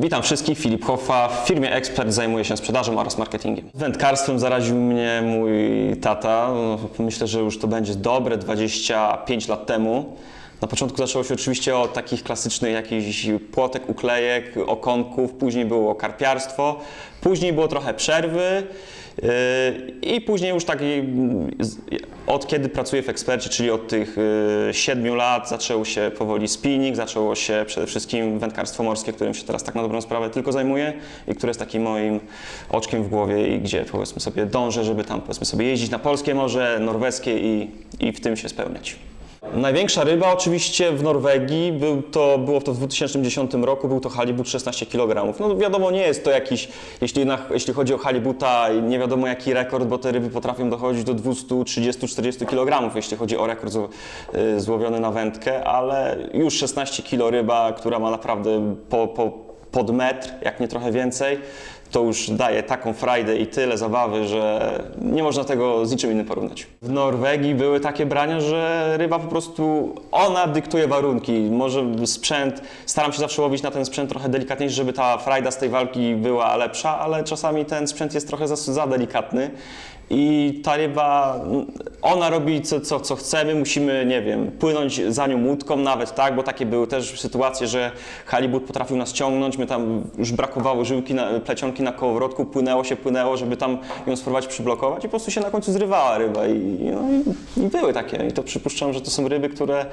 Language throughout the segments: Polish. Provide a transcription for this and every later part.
Witam wszystkich, Filip Hoffa. W firmie Ekspert zajmuję się sprzedażą oraz marketingiem. Wędkarstwem zaraził mnie mój tata. No, Myślę, że już to będzie dobre 25 lat temu. Na początku zaczęło się oczywiście od takich klasycznych jakichś płotek, uklejek, okonków, później było karpiarstwo, później było trochę przerwy yy, i później już mm, z- od kiedy pracuję w ekspercie, czyli od tych yy, 7 lat zaczął się powoli spinning, zaczęło się przede wszystkim wędkarstwo morskie, którym się teraz tak na dobrą sprawę tylko zajmuję i które jest takim moim oczkiem w głowie i gdzie powiedzmy sobie dążę, żeby tam powiedzmy sobie jeździć na polskie morze, norweskie i, i w tym się spełniać. Największa ryba oczywiście w Norwegii, był to, było to w 2010 roku, był to halibut 16 kg. No wiadomo, nie jest to jakiś, jeśli, na, jeśli chodzi o halibuta, nie wiadomo jaki rekord, bo te ryby potrafią dochodzić do 230-40 kg, jeśli chodzi o rekord y, złowiony na wędkę, ale już 16 kg ryba, która ma naprawdę po, po, pod metr, jak nie trochę więcej, to już daje taką frajdę i tyle zabawy, że nie można tego z niczym innym porównać. W Norwegii były takie brania, że ryba po prostu, ona dyktuje warunki. Może sprzęt, staram się zawsze łowić na ten sprzęt trochę delikatniejszy, żeby ta frajda z tej walki była lepsza, ale czasami ten sprzęt jest trochę za, za delikatny. I ta ryba, ona robi co, co, co chcemy, musimy, nie wiem, płynąć za nią łódką nawet, tak, bo takie były też sytuacje, że halibut potrafił nas ciągnąć, my tam już brakowało żyłki, na, plecionki na kołowrotku, płynęło się, płynęło, żeby tam ją spróbować przyblokować i po prostu się na końcu zrywała ryba i, no, i, i były takie i to przypuszczam, że to są ryby, które,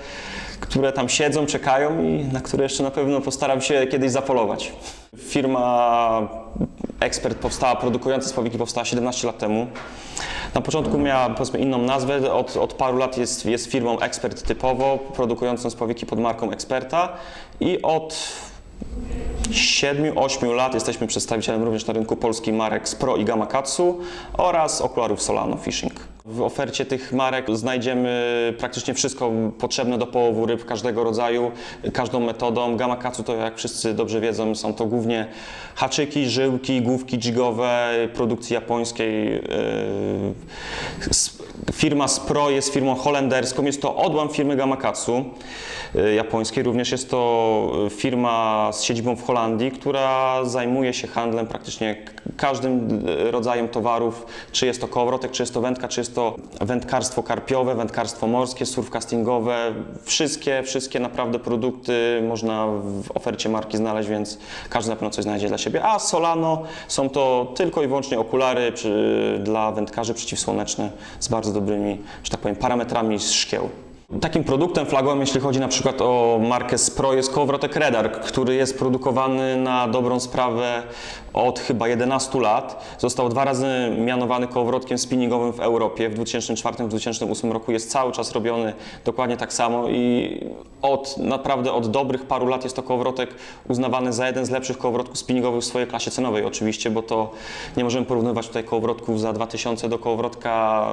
które tam siedzą, czekają i na które jeszcze na pewno postaram się kiedyś zapolować. Firma Ekspert powstała, produkująca spławiki powstała 17 lat temu. Na początku miała powiedzmy inną nazwę, od, od paru lat jest, jest firmą Ekspert typowo, produkującą spławiki pod marką Eksperta i od 7-8 lat jesteśmy przedstawicielem również na rynku polskim marek Spro i Gamakatsu oraz okularów Solano Fishing. W ofercie tych marek znajdziemy praktycznie wszystko potrzebne do połowu ryb każdego rodzaju, każdą metodą. Gamakatsu to jak wszyscy dobrze wiedzą są to głównie haczyki, żyłki, główki jigowe produkcji japońskiej. Yy, Firma Spro jest firmą holenderską, jest to odłam firmy Gamakatsu y, japońskiej. Również jest to firma z siedzibą w Holandii, która zajmuje się handlem praktycznie każdym y, rodzajem towarów, czy jest to kołowrotek, czy jest to wędka, czy jest to wędkarstwo karpiowe, wędkarstwo morskie, surfcastingowe. Wszystkie, wszystkie naprawdę produkty można w ofercie marki znaleźć, więc każdy na pewno coś znajdzie dla siebie. A Solano są to tylko i wyłącznie okulary przy, dla wędkarzy przeciwsłoneczne z bardzo dobrymi, że tak powiem, parametrami z szkieł. Takim produktem flagowym, jeśli chodzi na przykład o markę Spro, jest kołowrotek Redark, który jest produkowany na dobrą sprawę od chyba 11 lat. Został dwa razy mianowany kołowrotkiem spinningowym w Europie. W 2004-2008 roku jest cały czas robiony dokładnie tak samo i od naprawdę od dobrych paru lat jest to kołowrotek uznawany za jeden z lepszych kołowrotków spinningowych w swojej klasie cenowej oczywiście, bo to nie możemy porównywać tutaj kołowrotków za 2000 do kołowrotka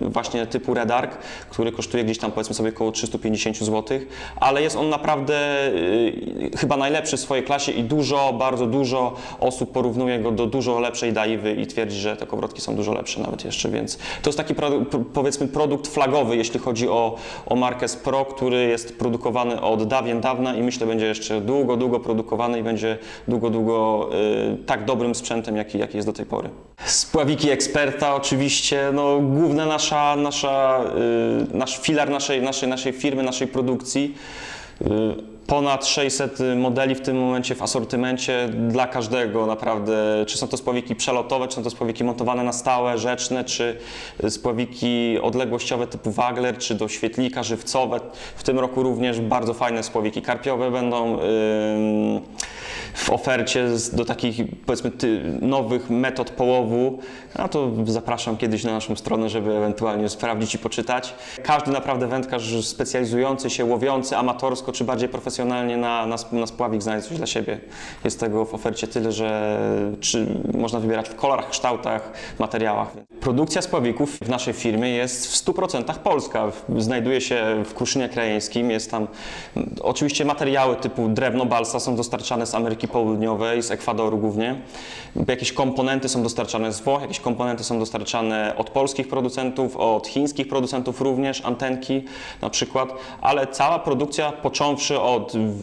yy, właśnie typu Redark, który kosztuje gdzieś tam powiedzmy sobie około 350 zł, ale jest on naprawdę yy, chyba najlepszy w swojej klasie i dużo, bardzo dużo osób porównuje go do dużo lepszej daiwy i twierdzi, że te kołowrotki są dużo lepsze nawet jeszcze, więc to jest taki pro, pro- powiedzmy produkt flagowy, jeśli chodzi o, o markę Spro, który jest produkowany od dawien dawna i myślę będzie jeszcze długo, długo produkowany i będzie długo, długo y, tak dobrym sprzętem, jaki, jaki jest do tej pory. Spławiki eksperta oczywiście, no główna nasza, nasza, y, nasz filar naszej, naszej, naszej firmy, naszej produkcji. Y, Ponad 600 modeli w tym momencie w asortymencie dla każdego naprawdę. Czy są to spławiki przelotowe, czy są to spławiki montowane na stałe, rzeczne, czy spławiki odległościowe typu Wagler, czy do świetlika, żywcowe. W tym roku również bardzo fajne spławiki karpiowe będą. w ofercie do takich powiedzmy nowych metod połowu, no to zapraszam kiedyś na naszą stronę, żeby ewentualnie sprawdzić i poczytać. Każdy naprawdę wędkarz specjalizujący się, łowiący amatorsko czy bardziej profesjonalnie na, na, sp- na spławik znajdzie coś dla siebie. Jest tego w ofercie tyle, że czy można wybierać w kolorach, kształtach, materiałach. Produkcja spławików w naszej firmie jest w 100% polska. Znajduje się w Kruszynie Krajeńskim, jest tam oczywiście materiały typu drewno, balsa są dostarczane z Ameryki Południowej, z Ekwadoru głównie. jakieś komponenty są dostarczane z Włoch, jakieś komponenty są dostarczane od polskich producentów, od chińskich producentów również, antenki na przykład, ale cała produkcja począwszy od mm,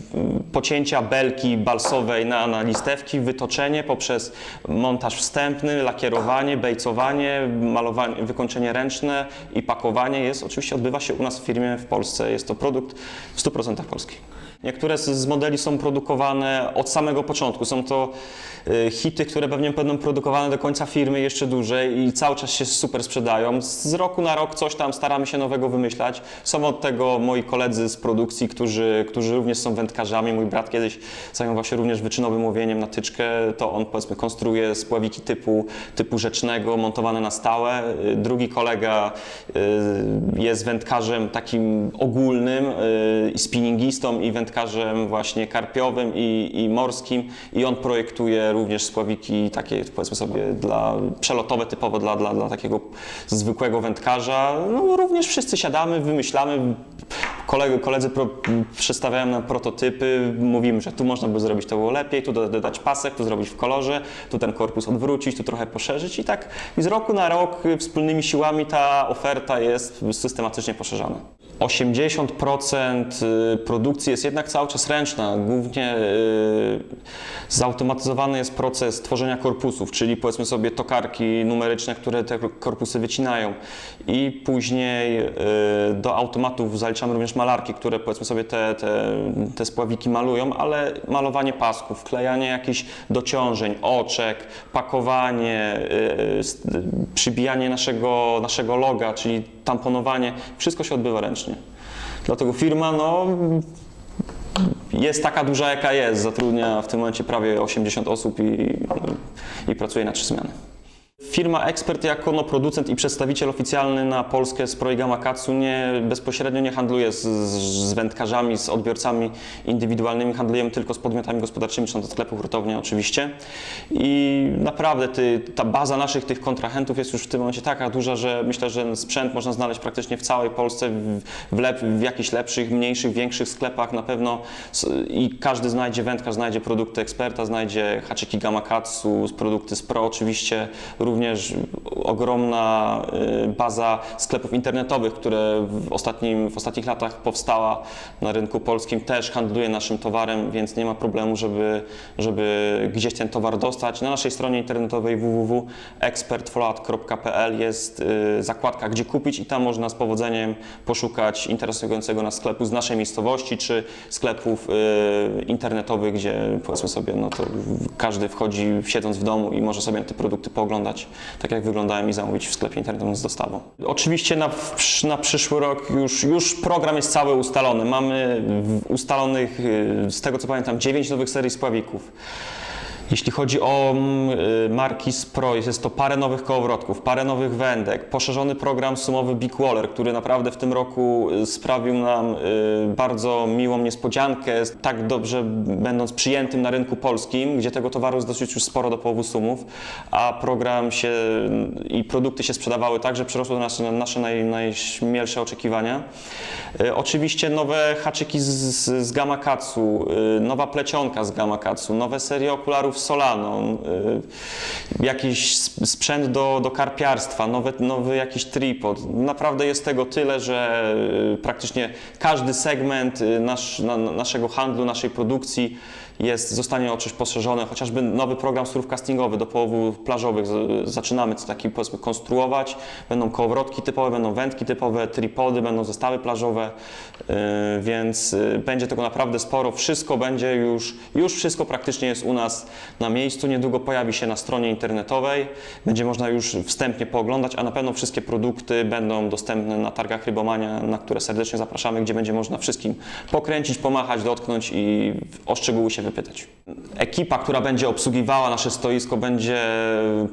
pocięcia belki balsowej na, na listewki, wytoczenie poprzez montaż wstępny, lakierowanie, bejcowanie, malowanie, wykończenie ręczne i pakowanie jest oczywiście odbywa się u nas w firmie w Polsce. Jest to produkt w 100% polski. Niektóre z, modeli są produkowane od samego początku. Są to y, hity, które pewnie będą produkowane do końca firmy jeszcze dłużej i cały czas się super sprzedają. Z, roku na rok coś tam staramy się nowego wymyślać. Są od tego moi koledzy z produkcji, którzy, którzy również są wędkarzami. Mój brat kiedyś zajmował się również wyczynowym łowieniem na tyczkę. To on powiedzmy konstruuje spławiki typu, typu rzecznego, montowane na stałe. Y, Drugi kolega y, jest wędkarzem takim ogólnym i spinningistą i wędkarzem właśnie karpiowym i, i morskim i on projektuje również spławiki takie powiedzmy sobie dla przelotowe typowo dla, dla, dla takiego zwykłego wędkarza. No, również wszyscy siadamy, wymyślamy, koledzy, koledzy pro, przedstawiają nam prototypy, mówimy, że tu można by zrobić to było lepiej, tu doda- dodać pasek, tu zrobić w kolorze, tu ten korpus odwrócić, tu trochę poszerzyć i tak i z roku na rok y, wspólnymi siłami ta oferta jest systematycznie poszerzana. 80% y, produkcji jest jednak cały czas ręczna. Głównie y, zautomatyzowany jest proces tworzenia korpusów, czyli powiedzmy sobie tokarki numeryczne, które te korpusy wycinają. I później y, do automatów zaliczamy również malarki, które powiedzmy sobie te, te, te spławiki malują, ale malowanie pasków, wklejanie jakichś dociążeń, oczek, pakowanie, przybijanie naszego, naszego loga, czyli tamponowanie, wszystko się odbywa ręcznie. Dlatego firma no, jest taka duża, jaka jest. Zatrudnia w tym momencie prawie 80 osób i, i pracuje na trzy zmiany. Firma Expert jako no, producent i przedstawiciel oficjalny na Polskę z Proigama Katsu nie, bezpośrednio nie handluje z, z, wędkarzami, z odbiorcami indywidualnymi, handlujemy tylko z podmiotami gospodarczymi, czy to sklepy, hurtownie oczywiście. I naprawdę ty, ta baza naszych tych kontrahentów jest już w tym momencie taka duża, że myślę, że sprzęt można znaleźć praktycznie w całej Polsce, w, lep, w jakichś lepszych, mniejszych, większych sklepach na pewno i każdy znajdzie wędkarz, znajdzie produkty eksperta, znajdzie haczyki Gamakatsu, produkty Pro oczywiście, również ogromna y, baza sklepów internetowych, które w, ostatnim, w ostatnich latach powstała na rynku polskim, też handluje naszym towarem, więc nie ma problemu, żeby, żeby gdzieś ten towar dostać. Na naszej stronie internetowej www.expertfollowout.pl jest y, zakładka gdzie kupić i tam można z powodzeniem poszukać interesującego nas sklepu z naszej miejscowości, czy sklepów y, internetowych, gdzie powiedzmy sobie, no to każdy wchodzi siedząc w domu i może sobie te produkty pooglądać, tak jak wyglądają i zamówić w sklepie internetowym z dostawą. Oczywiście na, na przyszły rok już, już program jest cały ustalony. Mamy ustalonych, y, z tego co pamiętam, 9 nowych serii spławików. Jeśli chodzi o mm, y, marki z Pro, jest to parę nowych kołowrotków, parę nowych wędek, poszerzony program sumowy Big Waller, który naprawdę w tym roku y, sprawił nam y, bardzo miłą niespodziankę, tak dobrze będąc przyjętym na rynku polskim, gdzie tego towaru jest dosyć już sporo do połowu sumów, a program się i produkty się sprzedawały tak, że przerosły nasze, nasze naj, najśmielsze oczekiwania. Oczywiście nowe haczyki z, z, Gamakatsu, nowa plecionka z Gamakatsu, nowe serie okularów Solano, y, jakiś sp- sprzęt do, do karpiarstwa, nowy, nowy jakiś tripod. Naprawdę jest tego tyle, że y, praktycznie każdy segment y, nasz, na, naszego handlu, naszej produkcji jest, zostanie o coś poszerzony, chociażby nowy program surf castingowy do połowów plażowych. Zaczynamy co taki powiedzmy konstruować. Będą kołowrotki typowe, będą wędki typowe, tripody, będą zestawy plażowe, yy, więc yy, będzie tego naprawdę sporo. Wszystko będzie już, już wszystko praktycznie jest u nas na miejscu. Niedługo pojawi się na stronie internetowej. Będzie można już wstępnie pooglądać, a na pewno wszystkie produkty będą dostępne na targach Rybomania, na które serdecznie zapraszamy, gdzie będzie można wszystkim pokręcić, pomachać, dotknąć i o szczegóły się wypytać. Ekipa, która będzie obsługiwała nasze stoisko, będzie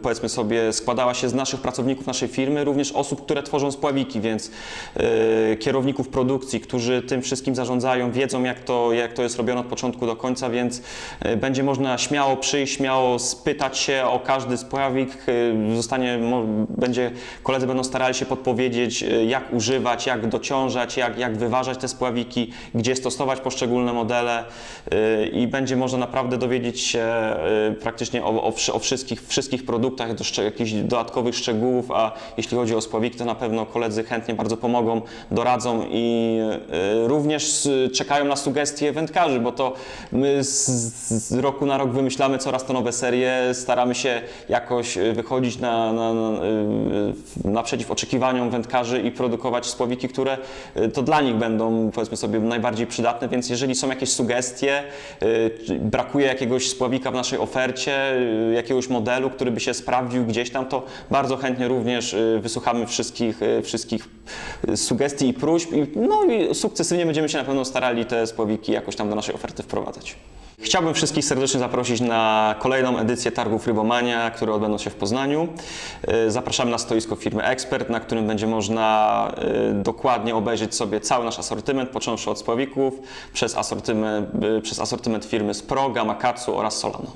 powiedzmy sobie składała się z naszych pracowników naszej firmy, również osób, które tworzą spławiki, więc yy, kierowników produkcji, którzy tym wszystkim zarządzają, wiedzą jak to, jak to jest robione od początku do końca, więc yy, będzie można śmiało przyjść, śmiało spytać się o każdy spławik, yy, zostanie, będzie, koledzy będą starali się podpowiedzieć, yy, jak używać, jak dociążać, jak, jak wyważać te spławiki, gdzie stosować poszczególne modele yy, i będzie będzie można naprawdę dowiedzieć się y, praktycznie o, o, o wszystkich, wszystkich produktach, do szczeg- jakichś dodatkowych szczegółów, a jeśli chodzi o spławiki, to na pewno koledzy chętnie bardzo pomogą, doradzą i y, również y, czekają na sugestie wędkarzy, bo to my z, z roku na rok wymyślamy coraz to nowe serie, staramy się jakoś wychodzić na, na, na, naprzeciw oczekiwaniom wędkarzy i produkować spławiki, które to dla nich będą powiedzmy sobie najbardziej przydatne, więc jeżeli są jakieś sugestie, brakuje jakiegoś spławika w naszej ofercie, y, jakiegoś modelu, który by się sprawdził gdzieś tam, to bardzo chętnie również y, wysłuchamy wszystkich, y, wszystkich sugestii i próśb no i sukcesywnie będziemy się na pewno starali te spławiki jakoś tam do naszej oferty wprowadzać. Chciałbym wszystkich serdecznie zaprosić na kolejną edycję targów Rybomania, które odbędą się w Poznaniu. Y, Zapraszamy na stoisko firmy Expert, na którym będzie można y, dokładnie obejrzeć sobie cały nasz asortyment, począwszy od spławików, przez asortyment, y, przez asortyment firmy Spro, Gamakatsu oraz Solano.